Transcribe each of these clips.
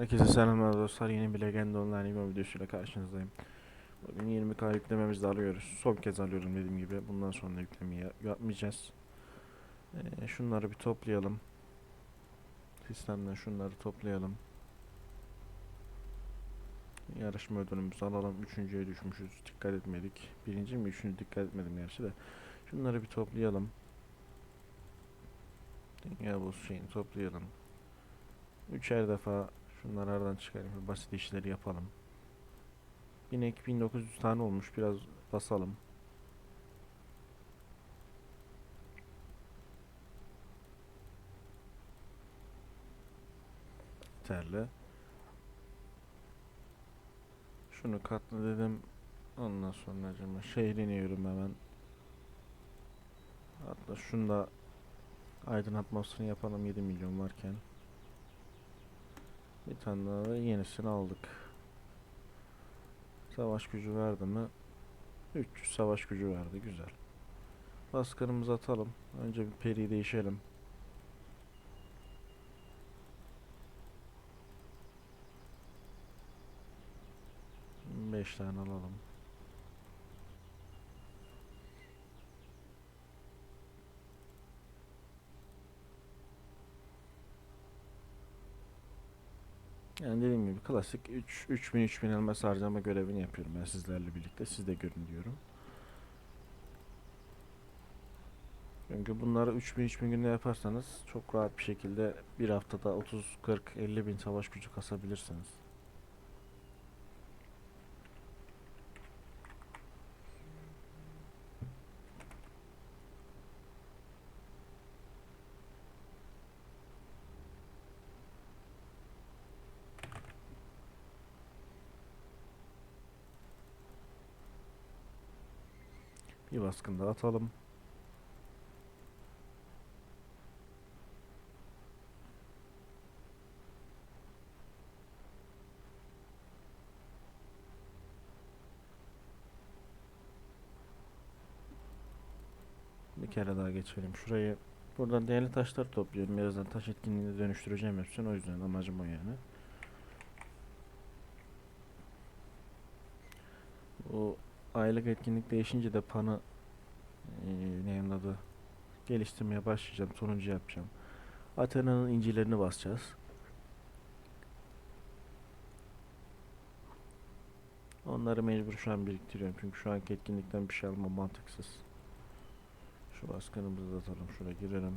Herkese selamlar dostlar. Yeni bir Legend Online Imo videosuyla karşınızdayım. Bugün 20k yüklememizi alıyoruz. Son kez alıyorum dediğim gibi. Bundan sonra yüklemeyi ya- yapmayacağız. Ee, şunları bir toplayalım. Sistemden şunları toplayalım. Yarışma ödülümüzü alalım. Üçüncüye düşmüşüz. Dikkat etmedik. Birinci mi? Üçüncü dikkat etmedim gerçi de. Şunları bir toplayalım. Dünya bu şeyini toplayalım. Üçer defa şunları aradan çıkarayım. Basit işleri yapalım. Binek 1900 tane olmuş. Biraz basalım. Yeterli. Şunu katla dedim. Ondan sonra acaba şehre iniyorum hemen. Hatta şunu da aydınlatmasını yapalım 7 milyon varken. Bir tane daha da yenisini aldık. Savaş gücü verdi mi? 300 savaş gücü verdi. Güzel. Baskınımızı atalım. Önce bir peri değişelim. Beş tane alalım. Yani dediğim gibi klasik 3 3000 3000 elmas harcama görevini yapıyorum ben sizlerle birlikte. Siz de görün diyorum. Çünkü bunları 3000 3000 günde yaparsanız çok rahat bir şekilde bir haftada 30 40 50 bin savaş gücü kasabilirsiniz. Bir baskın daha atalım. Bir kere daha geçelim şurayı. Buradan değerli taşlar topluyorum. Birazdan taş etkinliğine dönüştüreceğim hepsini. O yüzden amacım o yani. Bu aylık etkinlik değişince de panı eee neyin adı geliştirmeye başlayacağım. Sonuncu yapacağım. Athena'nın incilerini basacağız. Onları mecbur şu an biriktiriyorum. Çünkü şu anki etkinlikten bir şey almam mantıksız. Şu baskınımızı da atalım. Şuraya girelim.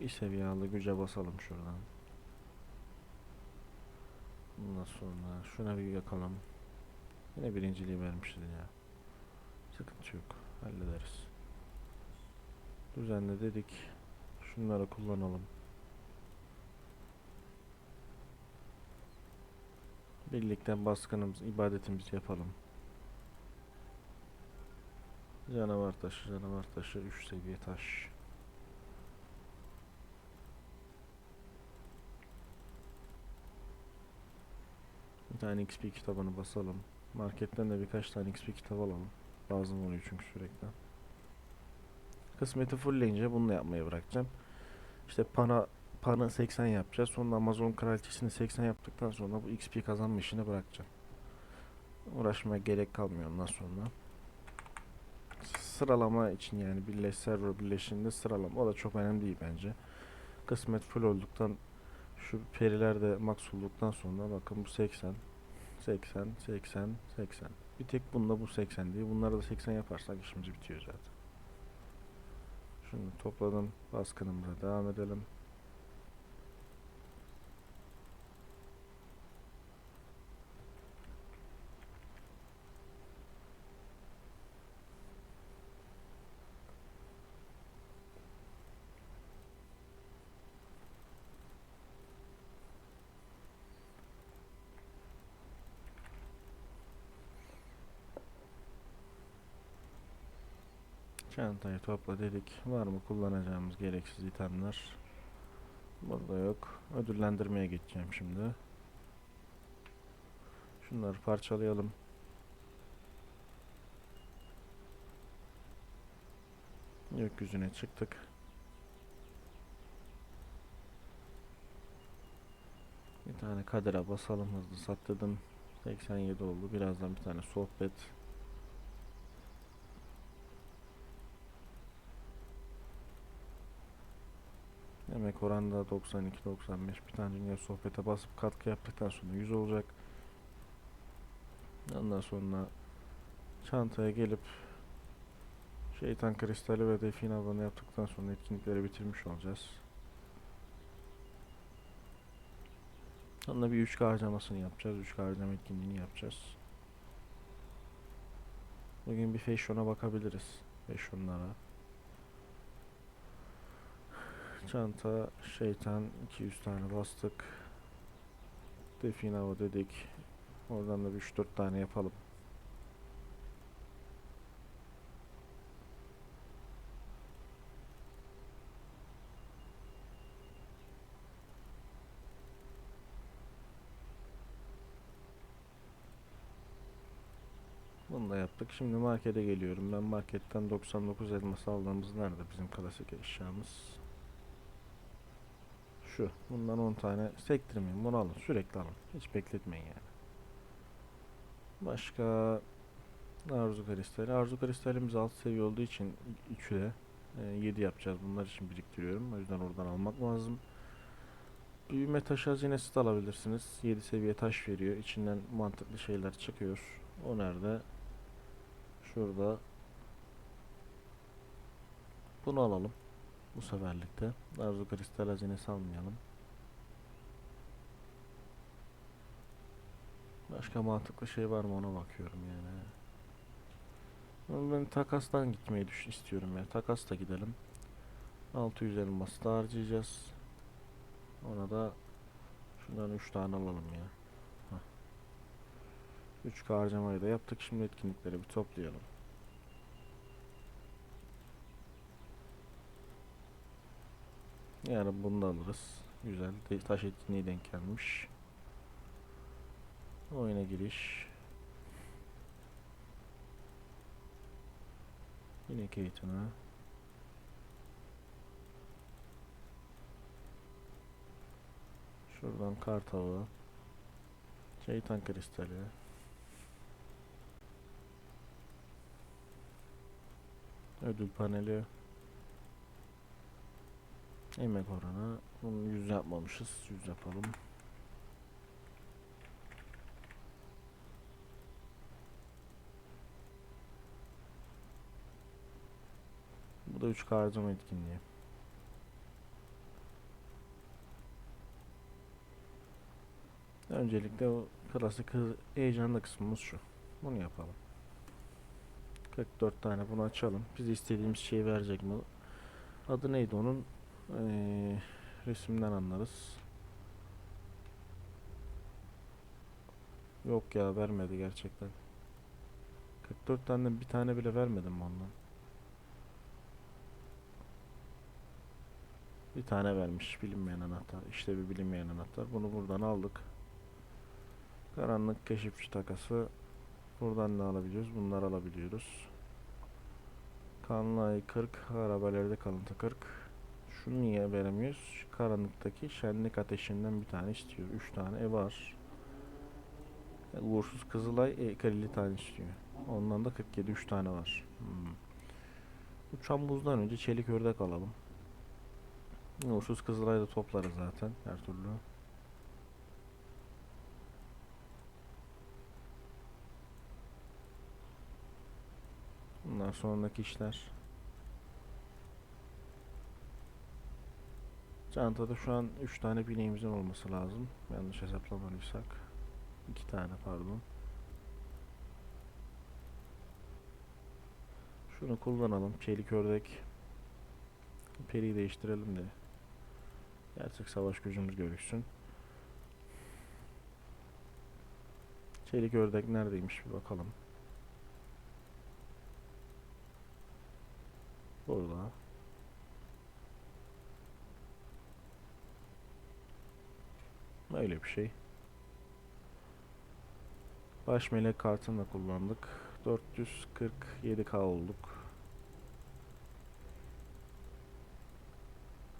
Bir seviye güce basalım şuradan. Bundan sonra şuna bir yakalım. Yine birinciliği vermişti ya. Sıkıntı yok. Hallederiz. Düzenle dedik. Şunları kullanalım. Birlikten baskınımız, ibadetimizi yapalım. Canavar taşı, canavar taşı, 3 seviye taş. Bir tane XP kitabını basalım. Marketten de birkaç tane XP kitap alalım. Lazım oluyor çünkü sürekli. Kısmeti fullleyince bunu da yapmayı bırakacağım. İşte pana panı 80 yapacağız. Sonra Amazon kraliçesini 80 yaptıktan sonra bu XP kazanma işini bırakacağım. Uğraşmaya gerek kalmıyor ondan sonra. Sıralama için yani birleş server birleşiminde sıralama. O da çok önemli değil bence. Kısmet full olduktan şu periler de max olduktan sonra bakın bu 80 80 80 80 bir tek bunda bu 80 değil. Bunları da 80 yaparsak işimiz bitiyor zaten. Şunu topladım. Baskınımıza devam edelim. Çantayı topla dedik. Var mı kullanacağımız gereksiz itemler? Burada yok. Ödüllendirmeye geçeceğim şimdi. Şunları parçalayalım. Gökyüzüne çıktık. Bir tane kadere basalım hızlı sat 87 oldu. Birazdan bir tane sohbet. Emek oranı da 92-95. Bir tane dünya sohbete basıp katkı yaptıktan sonra 100 olacak. Ondan sonra çantaya gelip şeytan kristali ve defin avını yaptıktan sonra etkinlikleri bitirmiş olacağız. Sonra bir 3K harcamasını yapacağız. 3K harcama etkinliğini yapacağız. Bugün bir fashion'a bakabiliriz. Fashion'lara. Çanta, şeytan 200 tane bastık. Defin hava dedik. Oradan da bir 3-4 tane yapalım. Bunu da yaptık. Şimdi markete geliyorum. Ben marketten 99 elmas aldığımız nerede bizim klasik eşyamız? Şu. Bundan 10 tane sektirmeyin. Bunu alın. Sürekli alın. Hiç bekletmeyin yani. Başka arzu kristali. Arzu kristalimiz alt seviye olduğu için 3'e 7 yapacağız. Bunlar için biriktiriyorum. O yüzden oradan almak lazım. Büyüme taşı hazinesi de alabilirsiniz. 7 seviye taş veriyor. İçinden mantıklı şeyler çıkıyor. O nerede? Şurada. Bunu alalım. Bu seferlikte. Arzu kristal hazinesi almayalım. Başka mantıklı şey var mı ona bakıyorum yani. Ben takastan gitmeyi düş istiyorum ya. Takasla gidelim. 600 elması da harcayacağız. Ona da şundan 3 tane alalım ya. Hah. 3 harcamayı da yaptık. Şimdi etkinlikleri bir toplayalım. Yani bunu da alırız. Güzel. Taş etkinliği denk gelmiş. Oyuna giriş. Yine Kate'ına. Şuradan kart avı. Şeytan kristali. Ödül paneli. Emek oranı. Bunu 100 yapmamışız. 100 yapalım. Bu da 3 harcama etkinliği. Öncelikle o klasik heyecanlı kısmımız şu. Bunu yapalım. 44 tane bunu açalım. Biz istediğimiz şeyi verecek mi? Adı neydi onun? Ee, resimden anlarız. Yok ya vermedi gerçekten. 44 tane bir tane bile vermedim ondan? Bir tane vermiş bilinmeyen anahtar. İşte bir bilinmeyen anahtar. Bunu buradan aldık. Karanlık keşifçi takası. Buradan ne alabiliyoruz? Bunları alabiliyoruz. Kanlı ay 40. Arabalarda kalıntı 40. Şunu niye veremiyoruz? Şu karanlıktaki şenlik ateşinden bir tane istiyor. 3 tane ev var. E, Uğursuz Kızılay e, 50 tane istiyor. Ondan da 47 3 tane var. Hmm. Uçan buzdan önce çelik ördek alalım. Uğursuz Kızılay'ı da toplarız zaten her türlü. Bundan sonraki işler. Çantada şu an 3 tane bileğimizin olması lazım. Yanlış hesaplamadıysak. 2 tane pardon. Şunu kullanalım. Çelik ördek. Periyi değiştirelim de. Gerçek savaş gücümüz görüksün. Çelik ördek neredeymiş bir bakalım. Burada. Öyle bir şey. Baş melek kartını da kullandık. 447k olduk.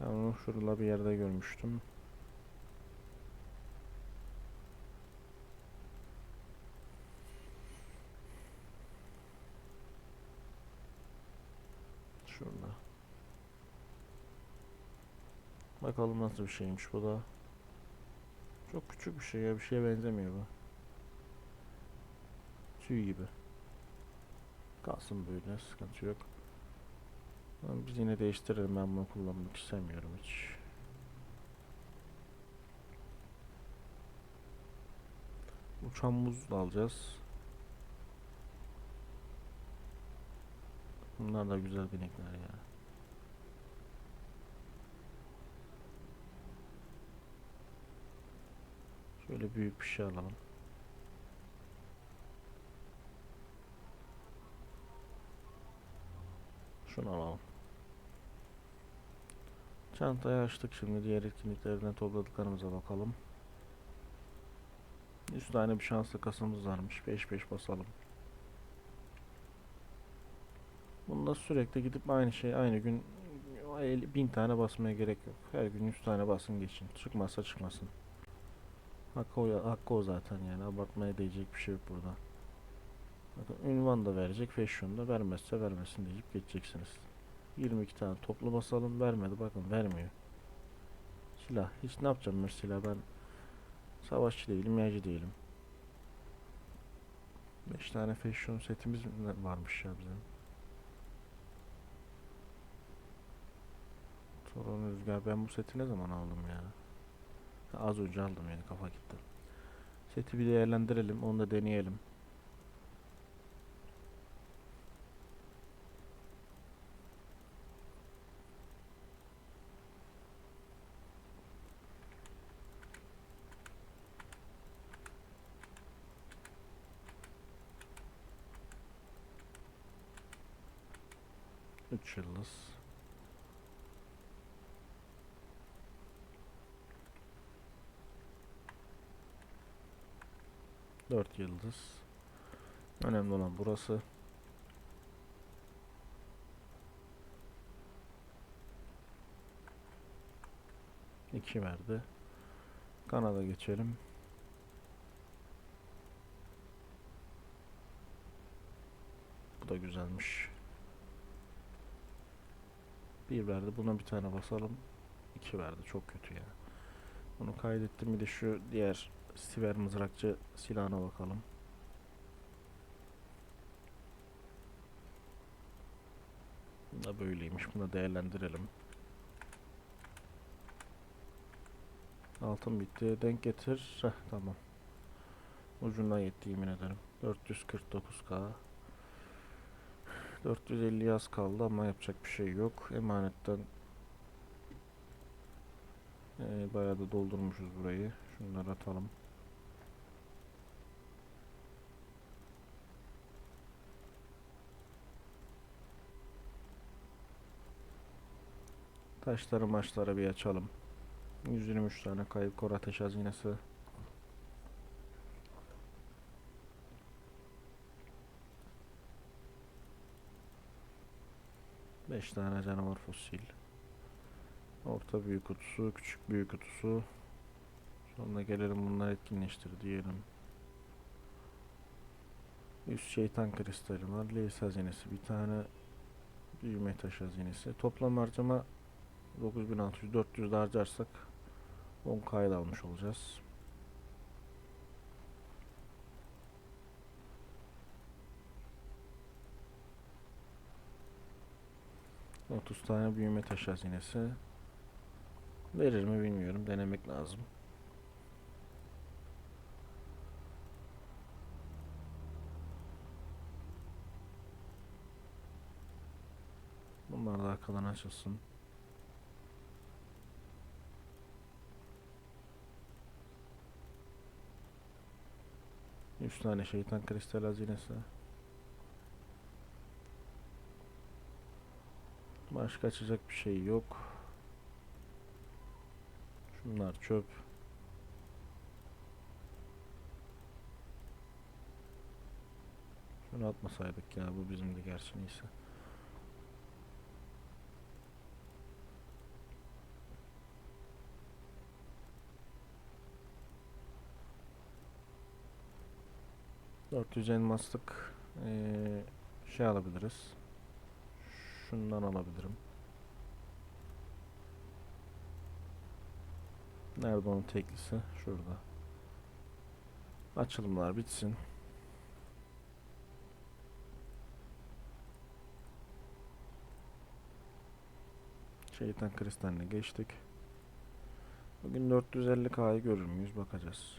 Ben onu şurada bir yerde görmüştüm. Şurada. Bakalım nasıl bir şeymiş bu da. Çok küçük bir şey ya. Bir şeye benzemiyor bu. Tüy gibi. Kalsın böyle. Sıkıntı yok. Ama biz yine değiştirelim. Ben bunu kullanmak istemiyorum hiç. Uçan muz da alacağız. Bunlar da güzel binekler ya. Şöyle büyük bir şey alalım. Şunu alalım. Çantayı açtık şimdi diğer etkinliklerden topladıklarımıza bakalım. 100 tane bir şanslı kasamız varmış. 5-5 basalım. Bunda sürekli gidip aynı şey aynı gün el- bin tane basmaya gerek yok. Her gün 100 tane basın geçin. Çıkmazsa çıkmasın. Hakkı o, hakkı o zaten yani abartmaya değecek bir şey yok burada. Bakın ünvan da verecek, fashion da vermezse vermesin deyip geçeceksiniz. 22 tane toplu basalım vermedi bakın vermiyor. Silah hiç ne yapacağım ben silah ben savaşçı değilim yaycı değilim. 5 tane fashion setimiz mi varmış ya bizim. Toron Rüzgar ben bu seti ne zaman aldım ya? Az önce aldım yani kafa gitti. Seti bir değerlendirelim onu da deneyelim. Üç. Dört yıldız. Önemli olan burası. İki verdi. Kanada geçelim. Bu da güzelmiş. Bir verdi. Buna bir tane basalım. İki verdi. Çok kötü ya. Bunu kaydettim. Bir de şu diğer siver mızrakçı silahına bakalım. Bu da böyleymiş. Bunu da değerlendirelim. Altın bitti. Denk getir. Heh, tamam. Ucundan yetti yemin ederim. 449k. 450 yaz kaldı ama yapacak bir şey yok. Emanetten ee, bayağı da doldurmuşuz burayı. Şunları atalım. Taşları maçları bir açalım. 123 tane kayıp kor ateş hazinesi. Beş tane canavar fosil. Orta büyük kutusu, küçük büyük kutusu. Sonra gelelim bunları etkinleştir diyelim. Üst şeytan kristali var. Leys hazinesi bir tane. Büyüme taş hazinesi. Toplam harcama 9600 400 de harcarsak 10 kayda almış olacağız. Otuz tane büyüme taş hazinesi. Verir mi bilmiyorum. Denemek lazım. Bunlar da arkadan açılsın. Üç tane şeytan kristal hazinesi. Başka açacak bir şey yok. Şunlar çöp. Şunu atmasaydık ya bu bizim de gerçi neyse. Dört yüz elmaslık eee, şey alabiliriz. Şundan alabilirim. Nerede onun teklisi? Şurada. Açılımlar bitsin. Şeytan kristaline geçtik. Bugün 450k'yı görür müyüz? Bakacağız.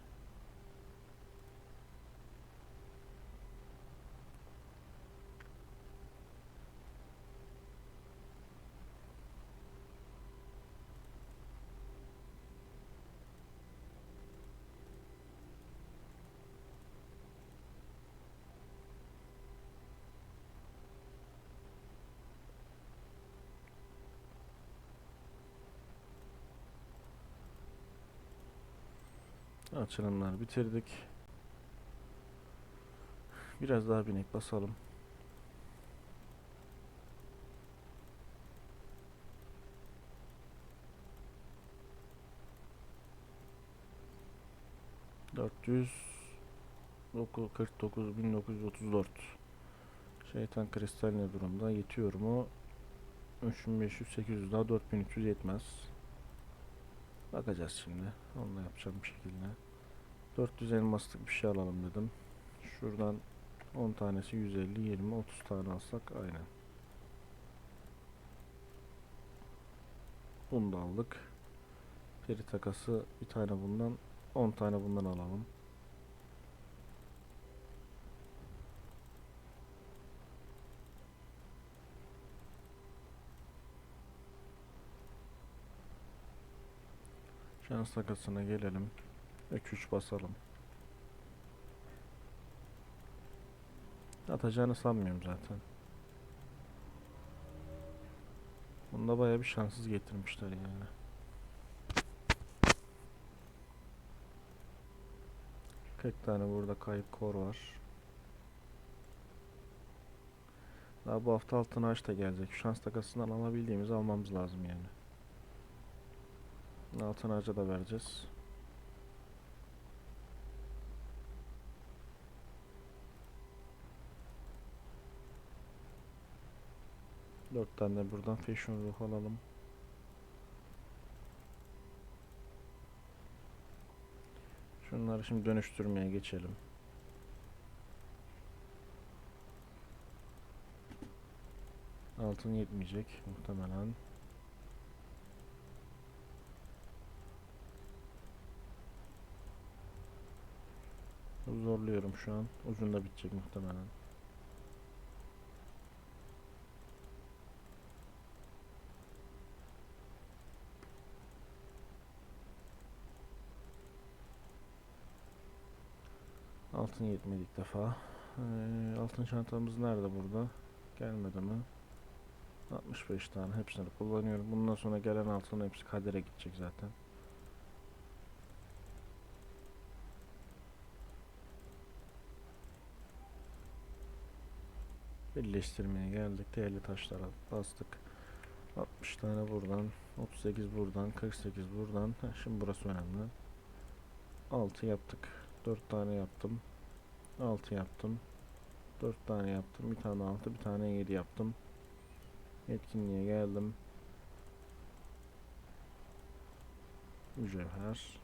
Açılımlar bitirdik. Biraz daha binek basalım. Dört yüz kırk dokuz bin dokuz yüz otuz dört. Şeytan kristal ne durumda? Yetiyor mu? 3500 800 daha 4300 yetmez. Bakacağız şimdi. Onunla yapacağım bir şekilde. 400 elmaslık bir şey alalım dedim. Şuradan 10 tanesi 150, 20, 30 tane alsak aynen. Bunu da aldık. Peri takası bir tane bundan, 10 tane bundan alalım. Şans takasına gelelim. 3-3 basalım. Atacağını sanmıyorum zaten. Bunda bayağı bir şanssız getirmişler yani. Kırk tane burada kayıp kor var. Daha bu hafta altın ağaç da gelecek. Şans takasından alabildiğimizi almamız lazım yani. Altın ağaca da vereceğiz. Dört tane buradan fashion ruh alalım. Şunları şimdi dönüştürmeye geçelim. Altın yetmeyecek muhtemelen. Zorluyorum şu an. Ucunda bitecek muhtemelen. Altın yetmedi ilk defa. Ee, altın çantamız nerede burada? Gelmedi mi? 65 tane hepsini kullanıyorum. Bundan sonra gelen altın hepsi kadere gidecek zaten. Birleştirmeye geldik. Değerli taşlara bastık. 60 tane buradan, 38 buradan, 48 buradan. Heh, şimdi burası önemli. 6 yaptık. 4 tane yaptım. 6 yaptım. 4 tane yaptım. Bir tane 6, bir tane 7 yaptım. Etkinliğe geldim. Mücevher.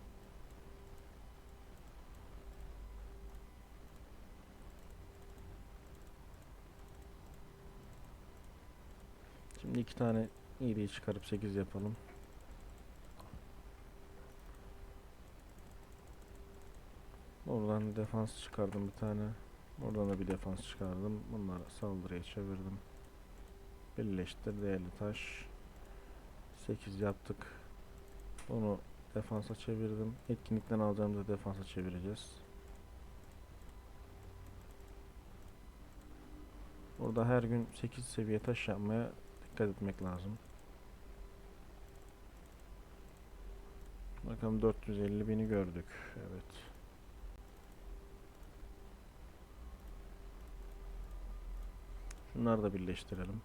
Şimdi iki tane iyiliği çıkarıp 8 yapalım. Oradan defans çıkardım bir tane. Oradan da bir defans çıkardım. Bunları saldırıya çevirdim. Birleştir değerli taş. 8 yaptık. Onu defansa çevirdim. Etkinlikten alacağımızı defansa çevireceğiz. Burada her gün 8 seviye taş yapmaya dikkat etmek lazım. Bakalım 450 bini gördük. Evet. Şunları da birleştirelim.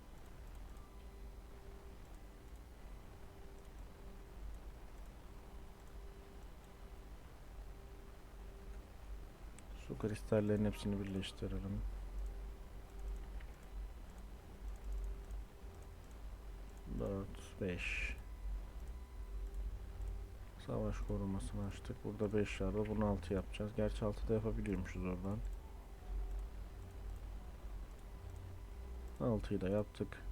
Su kristallerinin hepsini birleştirelim. 4, 5. Savaş korumasını açtık. Burada 5 var. Bunu 6 yapacağız. Gerçi 6 da yapabiliyormuşuz oradan. 6'yı da yaptık.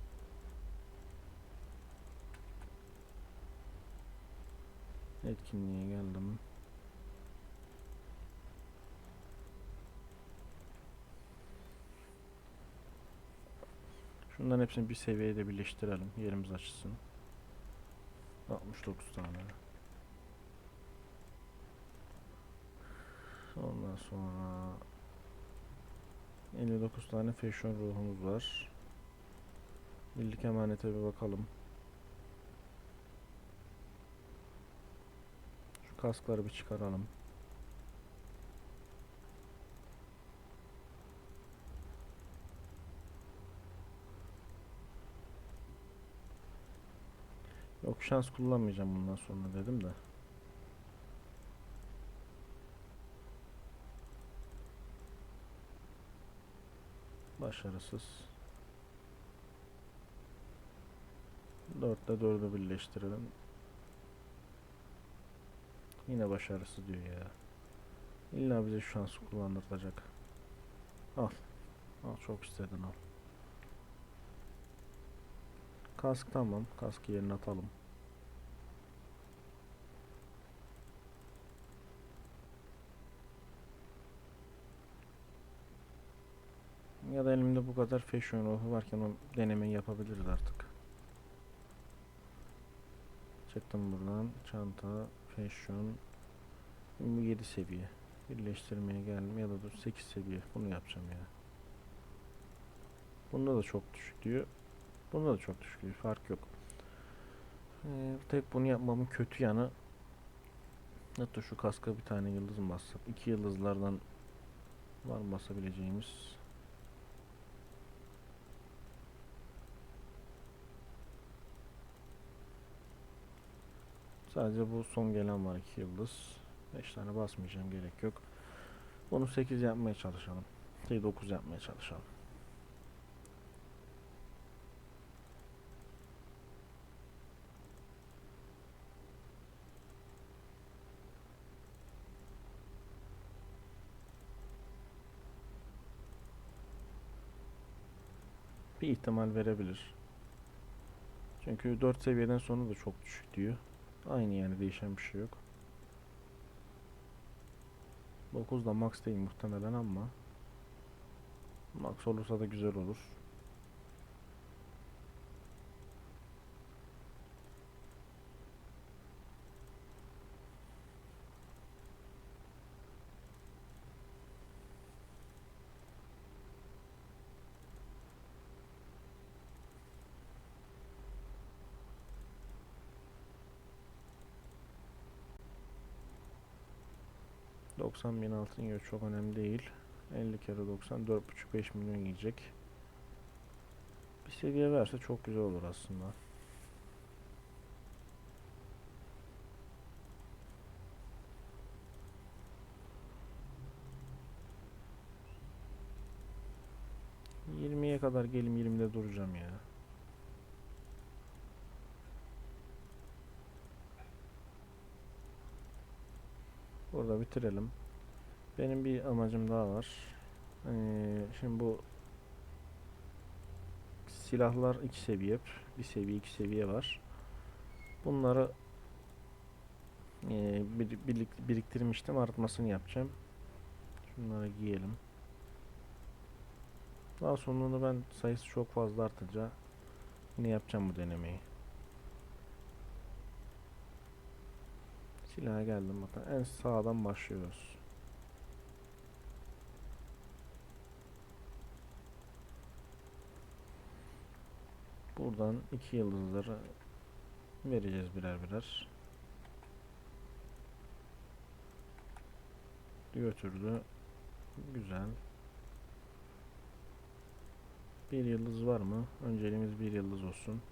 Etkinliğe geldim. Şunların hepsini bir seviyede birleştirelim. Yerimiz açılsın. 69 tane. Ondan sonra 59 tane fashion ruhumuz var. Birlik emanete bir bakalım. Şu kaskları bir çıkaralım. Yok şans kullanmayacağım bundan sonra dedim de. Başarısız. 4 ile 4'ü birleştirelim. Yine başarısız diyor ya. İlla bize şu şansı kullandıracak. Al. Al çok istedin al. Kask tamam. Kaskı yerine atalım. Ya da elimde bu kadar fashion ruhu varken o denemeyi yapabiliriz artık. Çıktım buradan. Çanta, fashion. Bu 7 seviye. Birleştirmeye geldim ya da dur 8 seviye. Bunu yapacağım ya. Bunda da çok düşük diyor. Bunda da çok düşük diyor. Fark yok. Ee, tek bunu yapmamın kötü yanı Hatta şu kaska bir tane yıldız mı bassam? İki yıldızlardan var mı basabileceğimiz? Sadece bu son gelen var iki yıldız. 5 tane basmayacağım gerek yok. Bunu 8 yapmaya çalışalım. Şey 9 yapmaya çalışalım. İhtimal verebilir. Çünkü 4 seviyeden sonra da çok düşük diyor. Aynı yani değişen bir şey yok. 9 da max değil muhtemelen ama max olursa da güzel olur. ...90 bin altın yiyor çok önemli değil. 50 kere 90 4.5-5 milyon yiyecek. Bir seviye verse çok güzel olur aslında. ...20'ye kadar gelim 20'de duracağım ya. Burada bitirelim. Benim bir amacım daha var. Ee, şimdi bu silahlar iki seviye, bir seviye iki seviye var. Bunları ee, bir, birlik- biriktirmiştim, artmasını yapacağım. Şunları giyelim. Daha sonunu ben sayısı çok fazla artınca yine yapacağım bu denemeyi. Silaha geldim bakın. En sağdan başlıyoruz. Buradan iki yıldızları vereceğiz birer birer. Götürdü. Güzel. Bir yıldız var mı? Önceliğimiz bir yıldız olsun.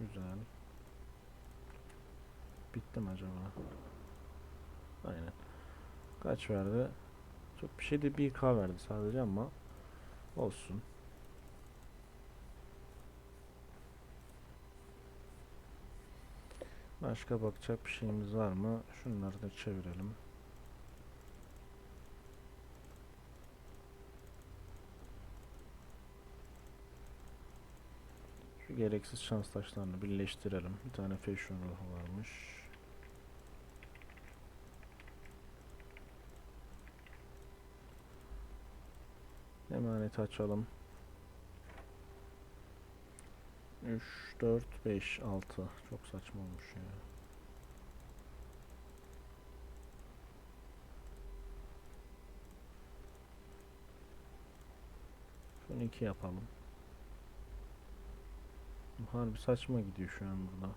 Güzel bitti mi acaba? Aynen. Kaç verdi? Çok bir şey de 1K verdi sadece ama olsun. Başka bakacak bir şeyimiz var mı? Şunları da çevirelim. Şu gereksiz şans taşlarını birleştirelim. Bir tane fashion ruhu varmış. Emaneti açalım. 3, 4, 5, 6. Çok saçma olmuş ya. Şunu 2 yapalım. Harbi saçma gidiyor şu an burada.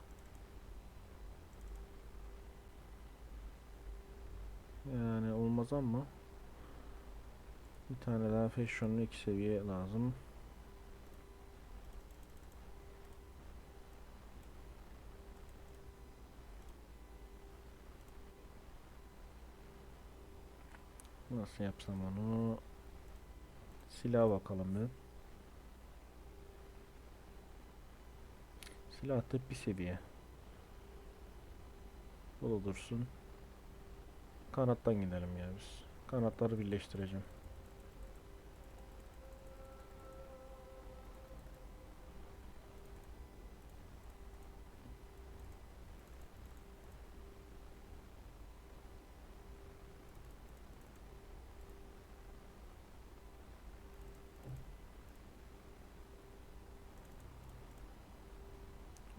Yani olmaz ama bir tane daha fashion'lu iki seviye lazım. Nasıl yapsam onu? Silah bakalım bir. Silah da bir seviye. Bu da dursun. Kanattan gidelim ya biz. Kanatları birleştireceğim.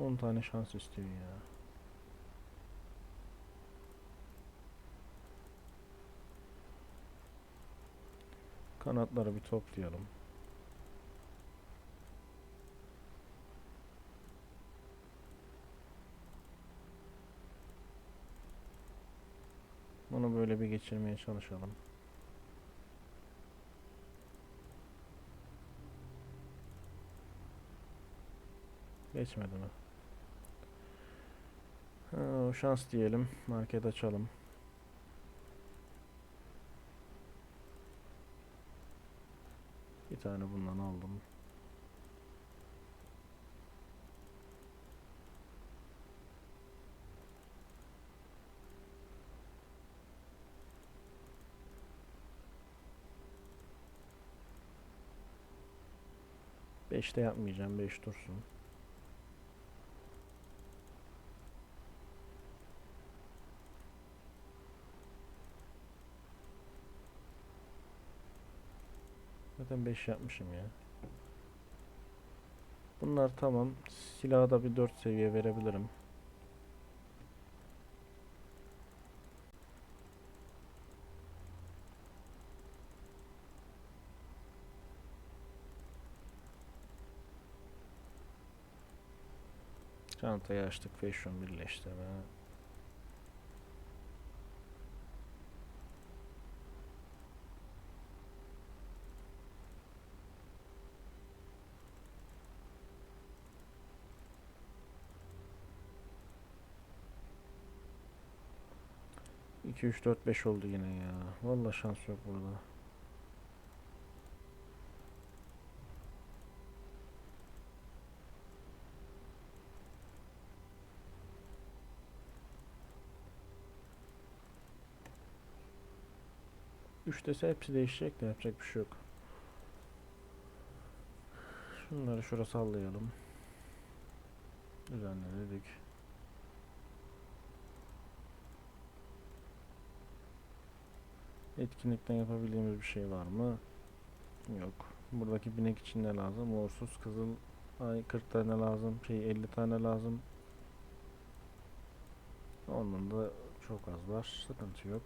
On tane şans istiyor ya. Kanatları bir toplayalım. Bunu böyle bir geçirmeye çalışalım. Geçmedi mi? Ha, o şans diyelim. Market açalım. Bir tane bundan aldım. Beşte yapmayacağım. Beş dursun. Zaten 5 yapmışım ya. Bunlar tamam. Silahı da bir 4 seviye verebilirim. Çantayı açtık. Fashion birleştirme. İki, üç, dört, beş oldu yine ya. Vallahi şans yok burada. Üç dese hepsi değişecek de yapacak bir şey yok. Şunları şuraya sallayalım. Düzenledik. Etkinlikten yapabildiğimiz bir şey var mı? Yok. Buradaki binek için ne lazım? Uğursuz kızıl ay 40 tane lazım. Şey 50 tane lazım. Onun da çok az var. Sıkıntı yok.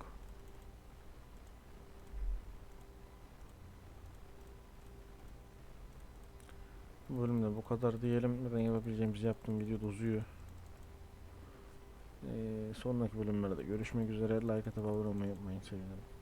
Bölümde bu kadar diyelim. Ben yapabileceğimizi yaptım. Video uzuyor. Ee, sonraki bölümlerde görüşmek üzere. Like atıp abone olmayı unutmayın. Sevinirim.